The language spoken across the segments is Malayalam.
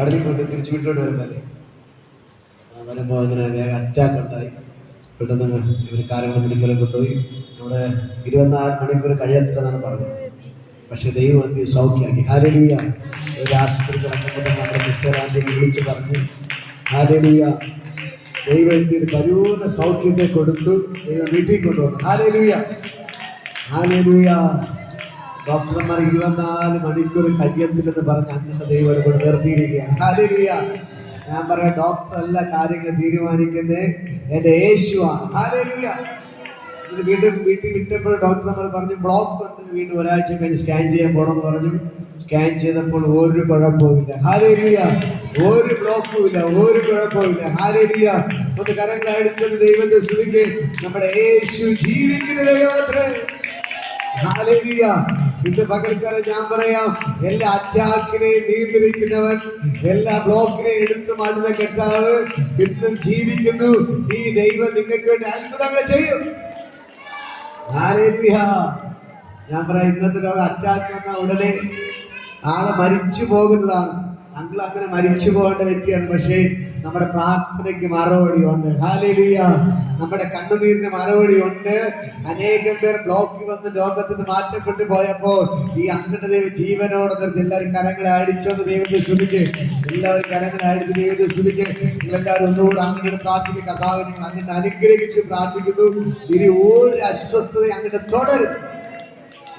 കടലിൽ കൊണ്ട് തിരിച്ചു വീട്ടിലോട്ട് വരുമ്പോൾ വരുമ്പോൾ അങ്ങനെ വേഗം അറ്റാക്ക് ഉണ്ടായി. പെട്ടെന്ന് ഇവർ കാലങ്ങളും മെഡിക്കലിൽ കൊണ്ടുപോയി. നമ്മുടെ ഇരുപത്തിനാല് മണിക്കൂർ കഴിയത്തില്ലെന്നാണ് പറഞ്ഞത്. പക്ഷെ ദൈവം എന്ത്? സൗഖ്യമാക്കി ഹാരലിയ ഒരു ആശുപത്രി കിടക്കുമ്പോൾ നമ്മുടെ മിസ്റ്റർ ആന്റി വിളിച്ച് പറഞ്ഞു. ഹാരലിയ ദൈവം എന്ത് ചെയ്തു? പരിപൂർണ സൗഖ്യത്തെ കൊടുത്തു. ദൈവം വീട്ടിൽ കൊണ്ടുവന്നു. ഹാരലിയ ഹാലലുയ ഡോക്ടർമാർ ഇരുപത്തിനാല് മണിക്കൂർ കഴിയത്തില്ലെന്ന് പറഞ്ഞ് അങ്ങനെ ദൈവം കൂടെ നിർത്തിയിരിക്കുകയാണ്. ഞാൻ പറയാം ഡോക്ടർ എല്ലാ കാര്യങ്ങൾ തീരുമാനിക്കുന്നത് എന്റെ യേശുവാണ്. ഇത് വീണ്ടും വീട്ടിൽ വിട്ടപ്പോൾ ഡോക്ടർമാർ പറഞ്ഞു ബ്ലോക്ക് ഉണ്ട്. വീണ്ടും ഒരാഴ്ച കഴിഞ്ഞ് സ്കാൻ ചെയ്യാൻ പോകണമെന്ന് പറഞ്ഞു. സ്കാൻ ചെയ്തപ്പോൾ ഒരു കുഴപ്പവുമില്ല. ഹാലേലിയ ഒരു ബ്ലോക്കും ഇല്ല ഒരു കുഴപ്പമില്ല ഹാലേലിയ ഒന്ന് കരം ദൈവത്തെ സ്തുതിക്ക്. നമ്മുടെ യേശു ജീവിക്കുന്ന ദൈവത്രേ ഇന്ന് പകൽക്കാലം ഞാൻ പറയാം എല്ലാ അറ്റാക്കിനെയും നിയന്ത്രിക്കുന്നവൻ എല്ലാ ബ്ലോക്കിനെയും എടുത്തു മാറ്റുന്ന കെട്ടാവ് ഇന്നും ജീവിക്കുന്നു. ഈ ദൈവം നിങ്ങൾക്ക് വേണ്ടി അത്ഭുതങ്ങൾ ചെയ്യും. ഞാൻ പറയാം ഇന്നത്തെ ലോകം അറ്റാക്ക് വന്ന ഉടനെ ആളെ മരിച്ചു പോകുന്നതാണ്. അങ്കിൾ അങ്ങനെ മരിച്ചു പോകേണ്ട വ്യക്തിയാണ് പക്ഷേ നമ്മുടെ പ്രാർത്ഥനയ്ക്ക് മറുപടി ഉണ്ട് ഹാലേലിയ നമ്മുടെ കണ്ണുനീരിന് മറുപടി ഉണ്ട് അനേകം പേർ ബ്ലോക്കിൽ വന്ന് ലോകത്ത് നിന്ന് മാറ്റപ്പെട്ടു പോയപ്പോൾ ഈ അങ്ങനെ ദൈവം ജീവനോടെ നിർത്തി. എല്ലാവരും കരങ്ങളെ അടിച്ചോന്ന് ദൈവത്തെ സ്തുതിക്ക്. എല്ലാവരും കരങ്ങളെ അടിച്ച് ദൈവത്തെ സ്തുതിക്ക്. നിങ്ങളെല്ലാവരും ഒന്നുകൂടെ അങ്ങനെ പ്രാർത്ഥിക്കുക കഥാവ് നിങ്ങൾ അങ്ങനെ അനുഗ്രഹിച്ച് പ്രാർത്ഥിക്കുന്നു. ഇനി ഒരു അസ്വസ്ഥത അങ്ങനെ തുടരുത്.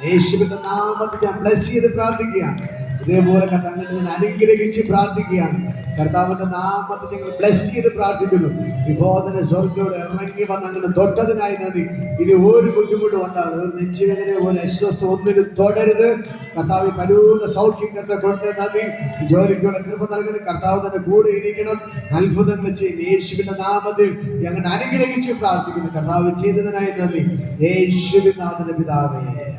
യേശുവിന്റെ നാമത്തിൽ ഞാൻ ബ്ലസ് ചെയ്ത് പ്രാർത്ഥിക്കുകയാണ്. ഇതേപോലെ കർത്താവിനെ അനുഗ്രഹിച്ച് പ്രാർത്ഥിക്കുകയാണ്. കർത്താവിന്റെ നാമത്തെ ഞങ്ങൾ ബ്ലസ് ചെയ്ത് പ്രാർത്ഥിക്കുന്നു. വിഭോധന സ്വർഗയോട് ഇറങ്ങി വന്ന് അങ്ങനെ തൊട്ടതിനായി നന്ദി. ഇനി ഒരു ബുദ്ധിമുട്ടും ഉണ്ടാവില്ല. ഒരു നെഞ്ചുവേദന ഒരു അസ്വസ്ഥ ഒന്നിനും തുടരുത് കർത്താവ് കരൂന്ന സൗഖ്യം കൊണ്ട് നന്ദി. ജോലിക്കൂടെ കൃപ നൽകണം. കർത്താവ് തന്നെ കൂടെ ഇരിക്കണം. അത്ഭുതങ്ങൾ ചെയ്യും. യേശുവിന്റെ നാമത്തിൽ ഞങ്ങൾ അനുഗ്രഹിച്ച് പ്രാർത്ഥിക്കുന്നു. കർത്താവ് ചെയ്തതിനായി നന്ദി. യേശുവിനാഥന പിതാവേ.